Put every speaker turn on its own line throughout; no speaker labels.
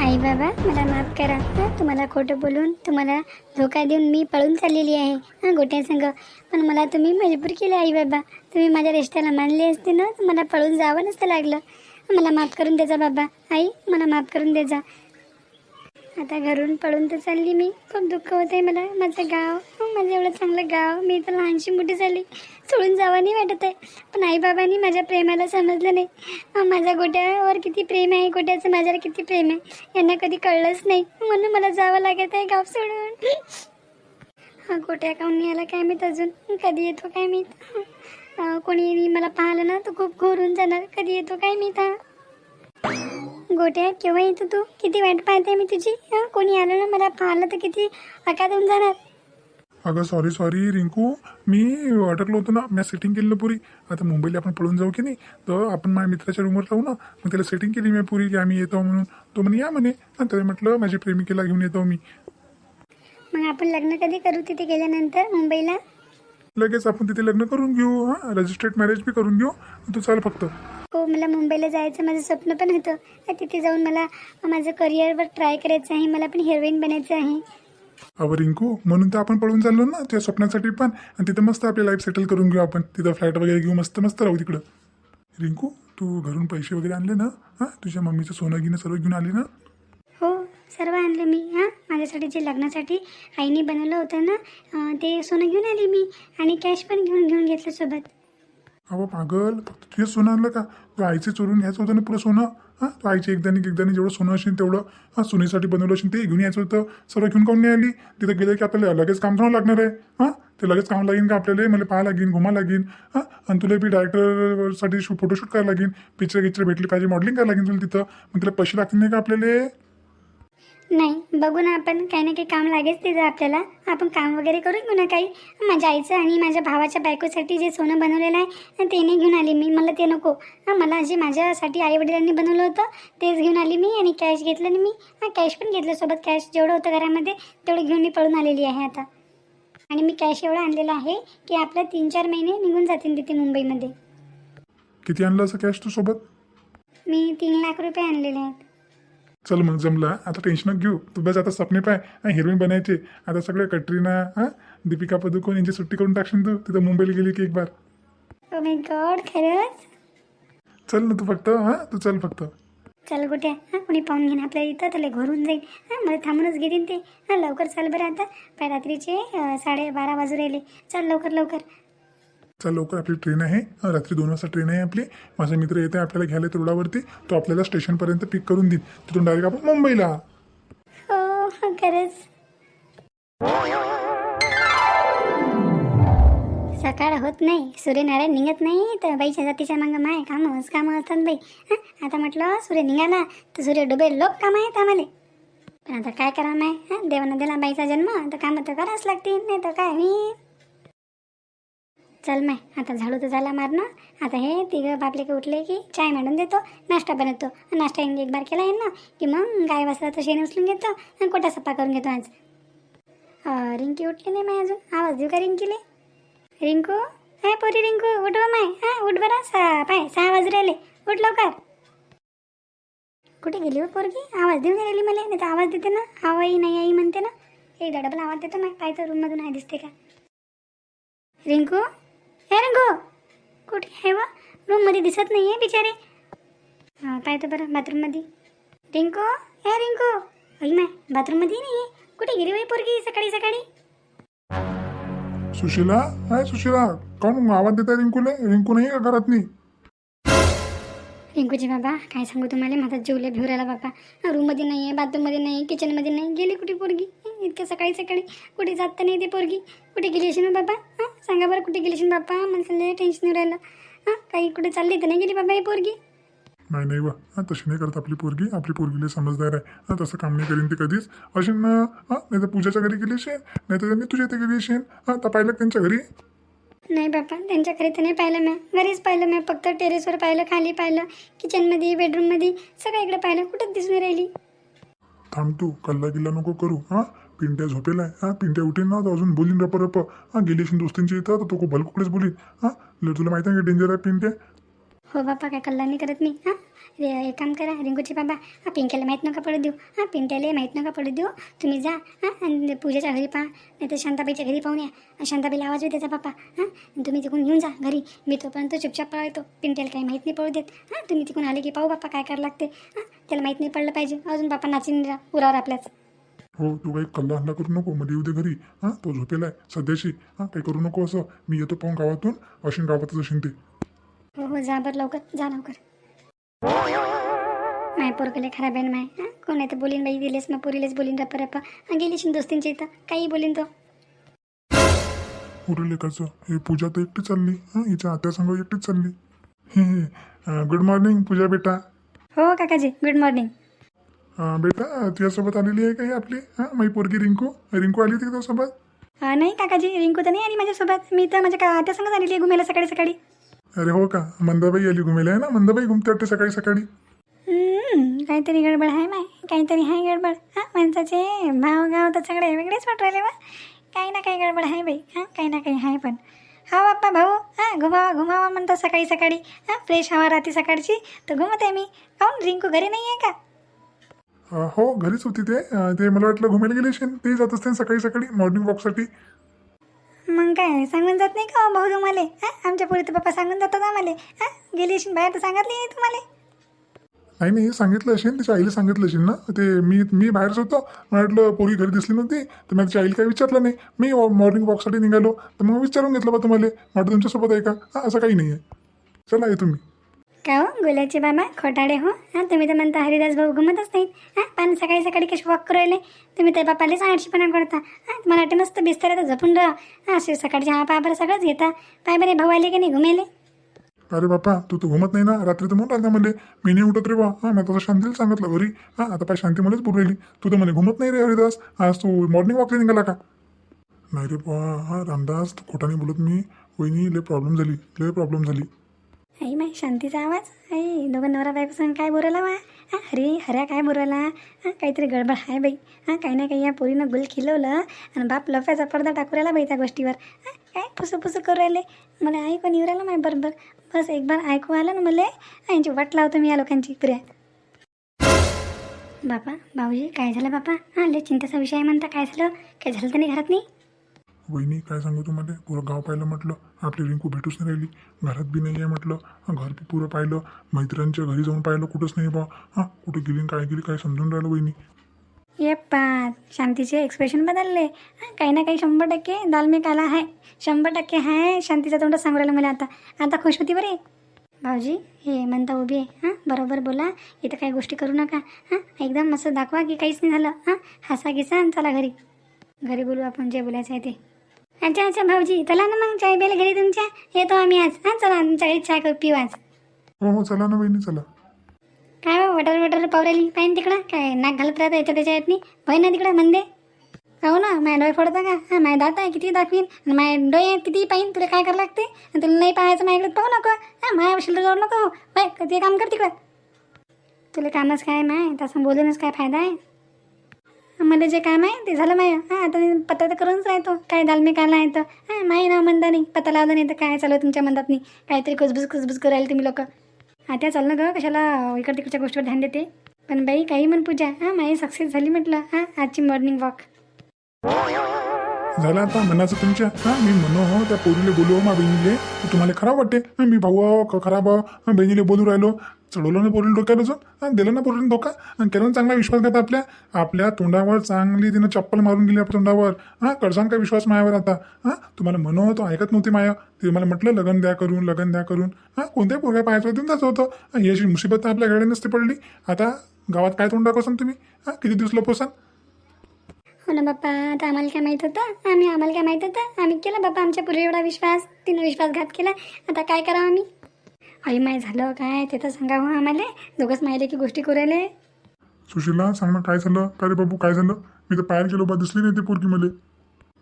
आई बाबा मला माफ करा. तुम्हाला खोटं बोलून तुम्हाला धोका देऊन मी पळून चाललेली आहे. हां गोट्यासंग पण मला तुम्ही मजबूर केले आई बाबा. तुम्ही माझ्या रिश्त्याला मानले असते ना मला पळून जावं नसतं लागलं. मला माफ करून द्यायचा बाबा. आई मला माफ करून द्यायचा आता घरून पळून तर चालली मी. खूप दुःख होत आहे मला. माझं गाव हो, माझं एवढं चांगलं गाव. मी तर लहानशी मोठी झाली. सोडून जावं नाही वाटत आहे. पण आईबाबांनी माझ्या प्रेमाला समजलं नाही. माझ्या गोट्यावर किती प्रेम आहे गोट्याचं माझ्यावर किती प्रेम आहे यांना कधी कळलंच नाही. म्हणून मला जावं लागत आहे गाव सोडून. हा गोट्या काऊन नाही आला काय मीत अजून? कधी येतो काय मी कोणी मला पाहिलं ना तर खूप घोरून जाणार. कधी येतो काय मी हा गोट्या केव्हा येतो तू? किती वाट पाहते मी तुझी? हं? कोणी आलं ना मला पाहिलं तर किती अकात होऊन जाणार.
अगं सॉरी सॉरी रिंकू. मी अटकलो होतो ना मी सेटिंग केली पुरी. आता मुंबईला आपण पळून जाऊ की नाही? तर आपण माझ्या मित्राच्या रूमवर राहू ना. मग त्याला सेटिंग केली मी पुरी की आम्ही येतो म्हणून. तो म्हणे या म्हणे. आणि त्याला म्हटलं माझ्या प्रेमिकेला घेऊन येतो मी.
मग आपण लग्न कधी करू तिथे गेल्यानंतर मुंबईला?
लगेच आपण तिथे लग्न करून घेऊ हां? रजिस्टर्ड मॅरेज बी करून घेऊ. तू चाल फक्त.
हो मला मुंबईला जायचं माझं स्वप्न पण होतं. तिथे जाऊन मला माझं करिअरवर ट्राय करायचं आहे मला पण हिरोईन बनायचं आहे.
अवं रिंकू म्हणून तर आपण पळून चाललो ना त्या स्वप्नासाठी पण. आणि तिथं मस्त आपली लाईफ सेटल करून घेऊ आपण. तिथं फ्लॅट वगैरे घेऊ मस्त मस्त राहू तिकडं. रिंकू तू घरून पैसे वगैरे आणले ना? हां तुझ्या मम्मीचं सोनं घेणं सर्व घेऊन आले ना?
हो सर्व आणलं मी हां. माझ्यासाठी जे लग्नासाठी आईने बनवलं होतं ना ते सोनं घेऊन आली मी. आणि कॅश पण घेऊन घेऊन घेतलं सोबत.
अहो पागल फक्त तुझे सोनं आणलं का? तू आईचे चोरून घ्यायचं होतं ना पुढं सोनं? हां तू आईचे एकदानी एकदानी जेवढं सोनं असेल तेवढं हां सोनीसाठी बनवलं असेल ते घेऊन यायचं होतं. सर्व घेऊन काऊन नाही आली? तिथं गेलं की आपल्याला लगेच काम करावं लागणार आहे. हां ते लगेच काम लागेल का आपल्याला? मला पाहा लागेल घुमा लागेल. हां आणि तुला बी डायरेक्टरसाठी शू फोटोशूट करायला लागेल. पिक्चर गिक्चर भेटली पाहिजे मॉडेलिंग करायला लागेल तुला तिथं. मग तिला पैसे लागतील नाही का आपल्याला?
नाही बघू ना आपण. काही ना काही काम लागेच तिथं आपल्याला. आपण काम वगैरे करून घेऊ ना काही. माझ्या आईचं आणि माझ्या भावाच्या बायकोसाठी जे सोनं बनवलेलं आहे ते नाही घेऊन आली मी. मला ते नको. हां मला जे माझ्यासाठी आई वडिलांनी बनवलं होतं तेच घेऊन आली मी आणि कॅश घेतलं आणि मी हां कॅश पण घेतलं. सोबत कॅश जेवढं होतं घरामध्ये तेवढं घेऊन मी पळून आलेली आहे आता. आणि मी कॅश एवढं आणलेलं आहे की आपलं तीन चार महिने निघून जातील तिथे मुंबईमध्ये.
किती आणलं असं कॅश तू सोबत?
मी तीन लाख रुपये आणलेले आहेत.
चल मग जमला आता टेन्शन घेऊ. तू बस आता सपने पाय हिरोईन बनायचे. आता सगळे कटरीना हां? दीपिका पदुकोण यांची सुट्टी करून टाकशील तू? तिथं मुंबईला गेली की एक बार.
ओ माय गॉड खरंच?
चल ना तू फक्त हां? तू चल फक्त.
चल कुठे? हां? कोणी पाहून घेईन आपल्या इथं त्याला घरून जाईल हां? मला थांबूनच घेतील ते. हां? लवकर चाल बरं आता. पाय रात्रीचे अं, साडेबारा वाजू राहिले. चल लवकर लवकर.
चल लवकर आपली ट्रेन आहे. रात्री दोन वाजता ट्रेन आहे आपली. माझा मित्र येते आपल्याला घ्यायला रोडावरती. तो आपल्याला स्टेशनपर्यंत पिक करून देईल. तिथून डायरेक्ट आपण मुंबईला.
हो, हो खरंच. सकाळ होत नाही. सूर्यनारायण निघत नाही. तर बाईच्या जातीच्या मागं माय कामच कामं असतात बाई. हां आता म्हटलं सूर्य निघाला तर सूर्य डुबे लोक काम आहेत आम्हाला. पण आता काय करा माय हां देवानं दिला बाईचा जन्म तर कामं तर करावंच लागतील नाही तर काय? मी चल माय आता झाडू तर झाला मारणं. आता हे तिघं बापले की उठले की चाय मांडून देतो नाश्ता बनवतो. नाश्ता एक बार केला आहे ना की मग गाय वासराचं शेण उचलून घेतो आणि कोटा सप्पा करून घेतो आज. रिंकी उठली नाही माय अजून. आवाज देऊ का रिंकीले? रिंकू? हाय पोरी रिंकू उठव हो माय. हां उठ बरं. सहा पाय सहा वाजू राहिले. उठ लवकर. कुठे गेली हो पोरगी? आवाज देऊन राहिली मला नाही तर आवाज देते ना. आवाई नाही आई म्हणते ना. एकदा डबल आवाज देतो माय. पाय तर रूममधून आहे दिसते का? रिंकू? हे रिंकू कुठे आहे व? रूममध्ये दिसत नाही आहे बिचारे. हां पाहतो बरं बाथरूममध्ये रिंकू हे रिंकू. आई माय बाथरूममध्ये नाही आहे कुठे गेली बाई पोरगी सकाळी सकाळी?
सुशीला? हाय सुशीला कोण आवाज देताय रिंकूला? रिंकू नाही का घरात नाही
रिंकूजी बाबा काय सांगू तुम्हाला? माझा जीवला भिऊ राहिला बाबा. रूममध्ये नाही आहे बाथरूममध्ये नाही किचनमध्ये नाही. गेली कुठे पोरगी? इतक्या सकाळी सकाळी कुठे जात तर नाही ते पोरगी? कुठे गेली असेल ना बाबा? हां? सांगा बरं कुठे गेली असेल बाबा? मला टेन्शन राहिलं. हां? काही कुठे चालली तर नाही गेली बाबा ही पोरगी?
नाही नाही बा हां तशी नाही करत आपली पोरगी. आपली पोरगीला समजदार आहे. हां तसं काम नाही करीन ती कधीच. अशी ना हां नाही तर पूजाच्या घरी गेली असेल नाही तर त्यांनी तुझ्या इथे गेली असेल हां तर पाहिलं त्यांच्या घरी.
नाही बाबा त्यांच्या घरी तर नाही पाहिलं मी. घरीच पाहिलं मी. फक्त टेरेसवर पाहिलं खाली पाहिलं किचनमध्ये बेडरूममध्ये सगळं इकडे पाहिलं. कुठंच दिसून राहिली?
थांब तू. कल्ला गिल्ला नको करू. हां? पिंट्या झोपेला आहे. हा पिंट्या उठेल ना तर अजून बोलीन रप रप. हा गेली असून दोस्तींची येतात तर तो भलकुकडेच बोलीन. हा ल- तुला माहिती आहे का डेंजर आहे पिंट्या?
हो बापा काय कल्ला नाही करत मी हां रे एक काम करा रिंकूचे बाबा हा पिंट्याला माहीत नका पडू देऊ. हां पिंट्याला माहीत नका पडू देऊ. तुम्ही जा हां आणि पूजेच्या घरी पहा. नाही तर शांताबाईच्या घरी पाहून या. शांताबाईला आवाज होईल त्याचा बापा. हां आणि तुम्ही तिकडून घेऊन जा घरी. मी तोपर्यंत चुपचाप पळतो. पिंट्याला काही माहीत नाही पडू देत. हां तुम्ही तिकडून आले की पाहू बापा काय करायला लागते. हां त्याला माहीत नाही पडलं पाहिजे. अजून बापा नाचिन रा- उरावर आपल्याच.
हो तू काही कल्ला हल्ला करू नको मध्ये येऊ दे घरी. हां तो झोपेला आहे. सध्याशी. हां काही करू नको असं. मी येतो पाहून गावातून. अशीन गावातच असेल ते.
हो हो जा बरं लवकर. जा लवकर. माय पोरगले खराब आहे ना माय. हां कोण आहे तर बोलीन बाई दिलेस मग पोरीलेच बोलीन रप्पा रप्पा हां गेलीशीन दोस्तींच्या इथं. काही बोलीन तो.
पुढे लेखाचं हे पूजा तर एकटी चालली. हां हिच्या आत्यासंग एकटीच चालली. गुड मॉर्निंग पूजा बेटा.
हो काकाजी गुड मॉर्निंग
अं, बेटा तुझ्यासोबत आलेली आहे का ही आपली? हां माझी पोरगी रिंकू. रिंकू आली होती का तुझ्यासोबत?
नाही काकाजी रिंकू तर नाही आली माझ्यासोबत. मी तर माझ्या का आत्यासंगच आलेली आहे घुमायला सकाळी सकाळी.
अरे हो का? मंदाबाई आली घुमेला आहे ना? मंदाबाई घुमते वाटते सकाळी सकाळी.
हम्म, काहीतरी गडबड आहे माय काहीतरी आहे गडबड. हां माणसाचे भाव गाव तर सगळे वेगळेच वाटू राहिले बा. काही ना काही गडबड आहे बाई हां काही ना काही आहे पण. हा बाप्पा भाऊ हां घुमावा घुमावा म्हणतो सकाळी सकाळी. हां फ्रेश हवा राहते सकाळची तर घुमते मी. काहून रिंकू घरी नाही आहे का?
हो घरीच होती ते. ते मला वाटलं घुमायला गेले असेल. ते जात असते सकाळी सकाळी मॉर्निंग वॉकसाठी
मग काय सांगून जात नाही का हो भाऊ तुम्हाला? आमच्या पुढे तर पप्पा सांगून जातात आम्हाला. हां गेली असेल बाहेर तर सांगितली नाही तुम्हाला.
नाही नाही सांगितलं असेल तिच्या आईला सांगितलं असेल ना. ते मी मी बाहेरच होतो. मला वाटलं पोरी घरी दिसली नव्हती. तर मी तिच्या आईला काही विचारलं नाही. मी मॉर्निंग वॉकसाठी निघालो. तर मग विचारून घेतलं बा तुम्हाला. म्हटलं तुमच्यासोबत आहे का? असं काही नाही आहे चला ये तुम्ही.
का हो गुलाचे बाबा खोटाडे हो? हां तुम्ही तर म्हणता हरिदास भाऊ घुमतच नाहीत. हां पण सकाळी सकाळी कशी वॉक करू राहिले. तुम्ही त्या बापालेच आठशेपणा करता. हां तुम्हाला वाटते मस्त बिस्तर झपून राहा. हां असे सकाळचे हा पाय सगळंच घेता. पाय बरे भाऊ आले की नाही घुमेले?
अरे बापा तू तर घुमत नाही ना? रात्री तर म्हणून राहता म्हणले मी नाही उठत रे बा. हां मी तसं शांतीला सांगितलं घरी. हां आता पाय शांती मलाच पुरवली तू तर म्हणे घुमत नाही रे हरिदास. आज तू मॉर्निंग वॉकला निघाला का? नाही रे बा. हां रामदास तू नाही बोलत मी. वहिनी लय प्रॉब्लेम झाली. लय प्रॉब्लेम झाली.
आई माय शांतीचा आवाज? आई दोघं नवरा बायकोसन काय बोलायला वा? हां अरे हऱ्या काय बोलायला? हां काहीतरी गडबड आहे बाई. हां काही ना काही या पोरीनं गुल खिलवलं आणि बाप लफ्याचा पडदा टाकू राहिला बाई त्या गोष्टीवर. हां काय फुसू फुसू करू राहिले? मला ऐकू येऊ राहिलं माय बरोबर? बस एक बार ऐकू आलं ना मला? यांची वाट लावतो मी या लोकांची पुऱ्या बापा भाऊजी काय झालं बापा? हां लय चिंतेचा विषय आहे म्हणता. काय झालं? काय झालं तर नाही घरात नाही?
वहिनी काय सांगू तुम्हाला? पुरं गाव पाहिलं म्हटलं आपली रिंकू भेटूच नाही राहिली. घरात बी नाही आहे म्हटलं घर बी पुरं पाहिलं. मैत्रिणीच्या घरी जाऊन पाहिलं कुठंच नाही बा हां कुठे गेली काय गेली काय समजून राहिलं वहिनी?
ये शांतीचे एक्सप्रेशन बदलले. हां काही ना काही शंभर टक्के दाल में काला आहे. शंभर टक्के आहे शांतीचा तोंड सांगू राहिलं मला आता. आता खुश होती बरे? भाऊजी हे म्हणता उभी आहे. हां बरोबर बोला. इथं काही गोष्टी करू नका. हां एकदम मस्त दाखवा की काहीच नाही झालं. हां हसा घिसा आणि चला घरी. घरी बोलू आपण जे बोलायचं आहे ते. अच्छा अच्छा भाऊजी चला ना मग चाय प्यायला घरी तुमच्या. येतो आम्ही आज. हां चला तुमच्या घरी चाय करू पिऊ आज.
हो हो चला ना वहिनी चला.
काय हो वटर वटर पावरेली पाहिजे तिकडं. काय नाक घालत राहतं याच्या त्याच्या येत नाही होय ना तिकडं मंदे. हो ना माझ्या डोळे फोडता का? हा माझ्या दात आहे किती दाखवीन. आणि माझ्या डोळे किती पाहिन तुला काय करावं लागते? आणि तुला नाही पाहायचं माझ्याकडे पाहू नको. हा माझ्या शिल्लक जाऊ नको. होय ते काम कर तिकडं. तुला कामच काय माय? तसं बोलूनच काय फायदा आहे? मला जे काम आहे ते झालं माय. हां आता पत्ता तर करूनच राहतो. काय दालमे मी आहे तर. हां माही ना म्हणता नाही पत्ता लावला नाही तर काय चालू आहे तुमच्या म्हणतात नाही काहीतरी कुसबुस कुसबुस करायला तुम्ही लोक. आता चाल ना गं कशाला इकड तिकडच्या गोष्टीवर ध्यान देते. पण बाई काही म्हण पूजा. हां माय सक्सेस झाली म्हटलं. हां आजची मॉर्निंग वॉक
झालं आता म्हणाचं तुमच्या हा मी म्हणू हो त्या पोरीले बोलू हो मा बहिणीले. तुम्हाला खराब वाटते. मी भाऊ आहो खराब बहिणीले बोलू राहिलो. चढवलं ना पोरीला डोक्याला अजून? आणि दिलं ना पोरीला धोका? आणि केलं ना चांगला विश्वासघात आपल्या? आपल्या तोंडावर चांगली तिनं चप्पल मारून गेली आपल्या तोंडावर. हां करसान का विश्वास मायावर आता? हां तुम्हाला म्हणू तो ऐकत नव्हती माया. ते मला म्हटलं लग्न द्या करून लग्न द्या करून. हां कोणत्याही पोरग्या पाहायचं होतं त्याचं होतं ही अशी मुसीबत आपल्या गाडी नसते पडली. आता गावात काय तोंड दाखवसान तुम्ही? हां किती दिवस लपवसान?
हो बाप्पा आता आम्हाला काय माहीत होतं? आम्ही आम्हाला काय माहीत होतं? आम्ही केला बाप्पा आमच्या पूर्वी एवढा विश्वास तिनं विश्वासघात केला. आता काय करावं आम्ही? आई माय झालं काय? ते तर सांगावं आम्हाला. दोघंच माहिले की गोष्टी करायले
सुशीला सांग ना काय झालं? काय रे बाबू काय झालं? मी तर पायर गेलो बा दिसली नाही ती पोरगी मला.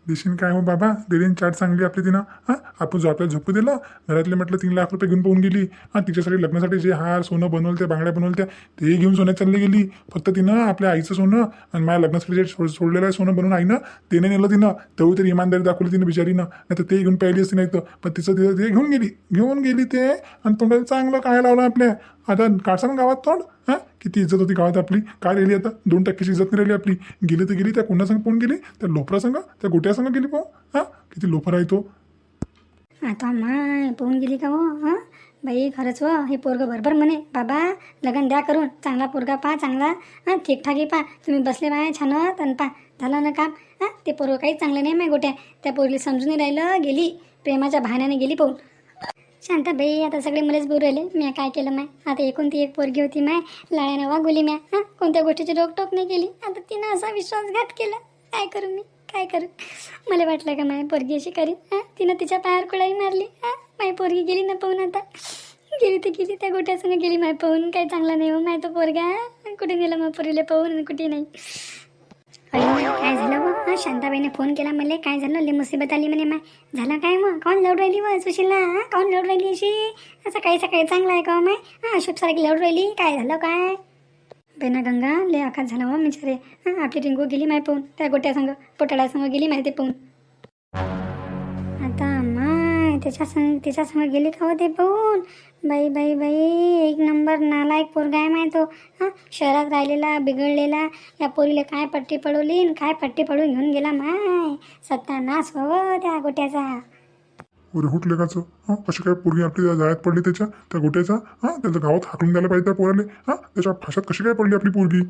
देशील काय हो बाबा? दिलीन चाट चांगली आपली तिनं. हां आपण जो आपल्याला झोपू दिलं घरातले म्हटलं तीन लाख रुपये घेऊन पाहून गेली. हां तिच्यासाठी लग्नासाठी जे हार सोनं बनवलं त्या बांगड्या बनवलत्या ते घेऊन सोन्यात चालली गेली. फक्त तिनं आपल्या आईचं सोनं आणि माझ्या लग्नासाठी जे सोड- सोडलेलं आहे सोनं बनवून आईनं तिने नेलं तिनं. तेवढी तरी इमानदारी दाखवली तिनं बिचारीनं. नाही तर ते घेऊन पाहिली असती नाही तर पण तिचं तिथं ते घेऊन गेली. घेऊन गेली ते आणि तोंडाला चांगलं काय लावलं आपल्या? आता काढसा ना गावात तोंड हां? किती इज्जत होती गावात आपली. काय राहिली आता? दोन टक्केची इज्जत नाही राहिली आपली. गेली तर गेली त्या कोणासंग पोहून गेली? त्या लोफरा संग? त्या गोट्या संग गेली पाहू हां? किती लोफर आहे तो.
आता माय पोहून गेली का हो हां? बाई खरंच व हे पोरगं बरोबर म्हणे. बाबा लगन द्या करून. चांगला पोरगा पहा चांगला. हां ठीकठाक पहा. तुम्ही बसले बाय छान तन पहा. झालं ना काम? हां? ते पोरगं काही चांगलं नाही माय गोट्या. त्या पोरीला समजून राहिलं गेली. प्रेमाच्या बहाण्याने गेली पाहून. शांता भाई आता सगळे मलाच बोलू राहिले. मी काय केलं माय? आता एकूण ती एक पोरगी होती माय. लाळ्यानं वागुली म्या. हां? कोणत्या गोष्टीची रोकटोक नाही केली? आता तिनं असा विश्वासघात केला. काय करू मी? काय करू? मला वाटलं का माय पोरगी अशी करीन? हां? तिनं तिच्या पायावर कुळाई मारली. हां? माय पोरगी गेली ना पाहून आता. गेली तर गेली त्या गोट्यासंग गेली माय पाहून. काही चांगला नाही हो माय तो पोरगा. कुठे गेला मग पोरीला पाहून आणि कुठे नाही. काय झालं? हां शांताबाईने फोन केला मला काय झालं? लय मुसीबत आली म्हणे माय. झालं काय मग? काऊन लढ राहिली मग सुशीला हां काऊन लढ राहिली अशी? असं काही सकाळी चांगलं आहे का हो माय? हां अशोक सारखी लढ राहिली. काय झालं काय? बेना गंगा लय आखात झाला हो रे हां आपली रिंगू गेली माय पाहून. त्या गोट्यासंग पोटाळासंग गेली माहिती पाहून. त्याच्या संग त्याच्यासंग संग गेली का होते पाहून? बाई बाई बाई एक नंबर नालायक पोरगा आहे माहितो हां शहरात राहिलेला बिघडलेला. या पोरीला काय पट्टी पडवली आणि काय पट्टी पडून घेऊन गेला माय? सत्यानाश हो त्या गोट्याचा.
अरे हुटले काचं हां कशी काय पोरगी आपली त्या जाळ्यात पडली त्याच्या त्या गोट्याचा? हां त्याचं गावात हाकलून द्यायला पाहिजे त्या पोराले. हां त्याच्या फाशात कशी काय पडली आपली पोरगी?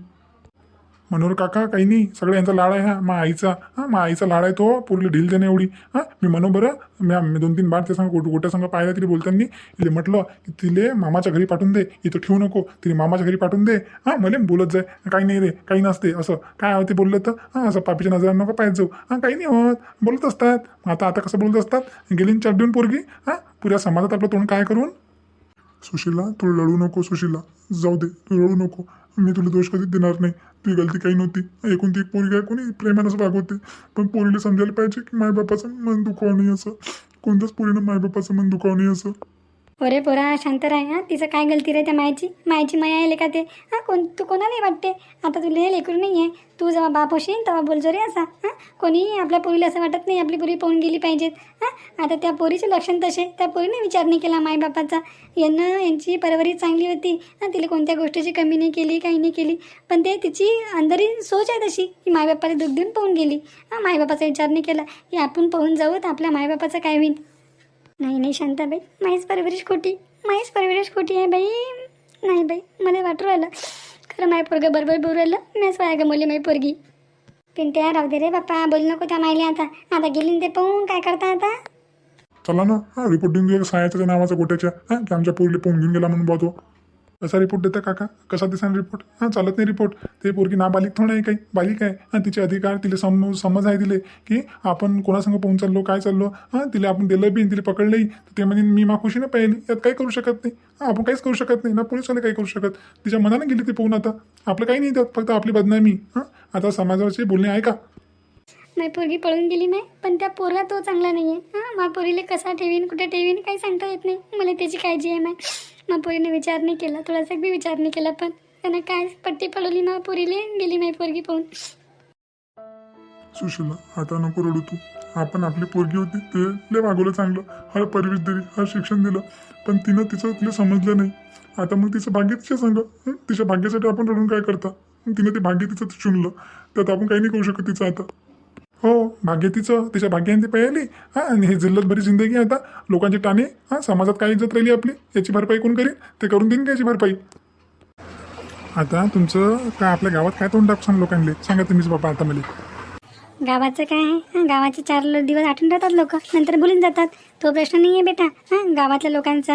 मनोहर काका काही नाही सगळं यांचा लाड आहे हा मा आईचा हा मा आईचा लाड आहे तो पुरली ढील देणे एवढी. हां मी म्हणू बरं मी मी दोन तीन बार ते सांग गोट गोट्या संग पाहिलं तरी बोलताना तिला म्हटलं की तिले मामाच्या घरी पाठवून दे इथं ठेवू नको तिने मामाच्या घरी पाठवून दे. हां मला बोलत जाय काही नाही रे काही नसते असं. काय होते बोललं तर हां असं पापीच्या नजरानं नको पाहिजे जाऊ. हां काही नाही होत बोलत असतात. आता आता कसं बोलत असतात? गेली चार देऊन पोरगी हां पुऱ्या समाजात आपलं तोंड काय करून? सुशीला तू लढू नको सुशीला. जाऊ दे तू रडू नको. मी तुला दोष कधीच देणार नाही. तुझी गलती काही नव्हती. ऐकून ती एक पोरगी आहे कोणी प्रेमानंच वागवते. पण पोरीला समजायला पाहिजे की मायबापाचं मन दुखावं नाही असं. कोणत्याच पोरीनं मायबापाचं मन दुखावं नाही असं.
अरे पोरा शांत राह हां तिचं काय गलती रे त्या मायची? मायची माया आहे का ते? हां कोण तू कोणालाही वाटते? आता तुला हे लेकरू नाही आहे तू जेव्हा बाप होशील तेव्हा बोलजो रे असा. हां कोणीही आपल्या पोरीला असं वाटत नाही आपली पोरी पाहून गेली पाहिजेत. हां आता त्या पोरीचे लक्षण तसे. त्या पोरीने विचार नाही केला मायबापाचा. यांना यांची परवरी चांगली होती. हां तिला कोणत्या गोष्टीची कमी नाही केली काही नाही केली. पण ते तिची अंदरी सोच आहे तशी. की मायबापाला दुःख देऊन पाहून गेली. हां मायबापाचा विचार नाही केला. की आपण पाहून जाऊ तर आपल्या मायबापाचं काय होईल? नाही नाही शांताबाई. माहीच परवरिश खोटी. माहीच परवरिश खोटी आहे बाई. नाही बाई मला वाटू राहिलं. खरं माय पोरगं बरोबर बोलू राहिलं. मीच वाया गमवली माई पोरगी. पिंट्या राहू दे रे बाप्पा. बोलू नको त्या मायले आता. आता गेली ते पाहून. काय करता आता?
चला ना. हा रिपोर्ट देऊन दिले सायाच्या नावाचा गोट्याच्या. हां की आमच्या पोरीला पोहून घेऊन गेला म्हणून बघतो कसा रिपोर्ट देता काका? कसा दिसान रिपोर्ट हां चालत नाही रिपोर्ट ते पोरगी नाबालिक थोडं आहे काही बालिक आहे. आणि तिचे अधिकार तिला सम समज आहे दिले की आपण कोणासंग पोहून चाललो काय चाललो हां तिला आपण दिलं बी तिला पकडलंही तर ते म्हणजे मी माखुशी नाही पाहिली यात काही करू शकत नाही. हां आपण काहीच करू शकत नाही ना पोलिसवाले काही करू शकत. तिच्या मनाने गेली ते पोहून आता. आपलं काही नाही त्यात फक्त आपली बदनामी. हां आता समाजाचे बोलणे आहे का?
नाही पोरगी पळून गेली नाही पण त्या पोरगा तो चांगला नाही आहे हां मा पोरीले कसा ठेवीन कुठे ठेवीन काही सांगता येत नाही. मला त्याची काळजी आहे माय मा पोरीने विचार नाही केला थोडासा बी विचार नाही केला पण त्यानं काय पट्टी पळवली मा पोरीले गेली नाही पोरगी पाहून.
सुशीला आता नको रडू तू. आपण आपली पोरगी होती ते लय वागवलं चांगलं. हर परवीस दिली हर शिक्षण दिलं पण तिनं तिचं तिला समजलं नाही. आता मग तिचं भाग्य तिच्या सांग तिच्या भाग्यासाठी आपण रडून काय करता? तिनं ते भाग्य तिचं चुनलं. त्यात आपण काही नाही करू शकत तिचं आता. हो भाग्य तिचं तिच्या भाग्याने ती पाहिली हां आणि हे जिल्ह्यात बरी जिंदगी आहे आता. लोकांची टाणे हां समाजात काय इज्जत राहिली आपली? याची भरपाई कोण करेल ते करून देईन का याची भरपाई? आता तुमचं काय आपल्या गावात काय तोंड दाखव सांग लोकांनी? सांगा तुम्हीच बाबा आता मला.
गावाचं काय आहे? गावाचे चार लो- दिवस आठवून राहतात लोक. नंतर बोलून जातात. तो प्रश्न नाही आहे बेटा. हां गावातल्या लोकांचा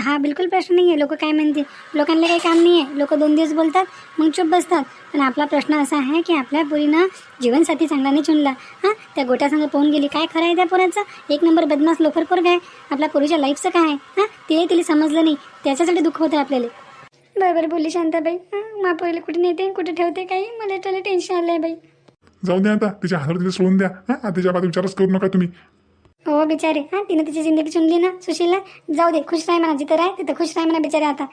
हा बिलकुल प्रश्न नाही आहे लोक काय म्हणतील? लोकांना काही काम नाही आहे लोक दोन दिवस बोलतात मग चुप बसतात. पण आपला प्रश्न असा आहे की आपल्या पोरीनं जीवनसाथी चांगला नाही चुनला. हां त्या गोट्यासंग पोहून गेली. काय खरं आहे त्या पोराचं? एक नंबर बदमाश लोफर पोरग आहे. आपल्या पोरीच्या लाईफचं काय आहे? हां ते तिला समजलं नाही. त्याच्यासाठी दुःख होतं आपल्याला. बरोबर बोलली शांताबाई. हां पोरीला कुठे नेते कुठे ठेवते काही? मला त्याला टेन्शन आलं आहे बाई.
जाऊ द्या आता तिच्या हातावर तिथे सोडून द्या. हा तिच्या बाबत विचारच करू नका तुम्ही.
हो बिचारे. हा तिनं तिची जिंदगी चुनली ना सुशीला जाऊ दे खुश राह म्हणा जिथं राह तिथं खुश राह म्हणा बिचारे आता.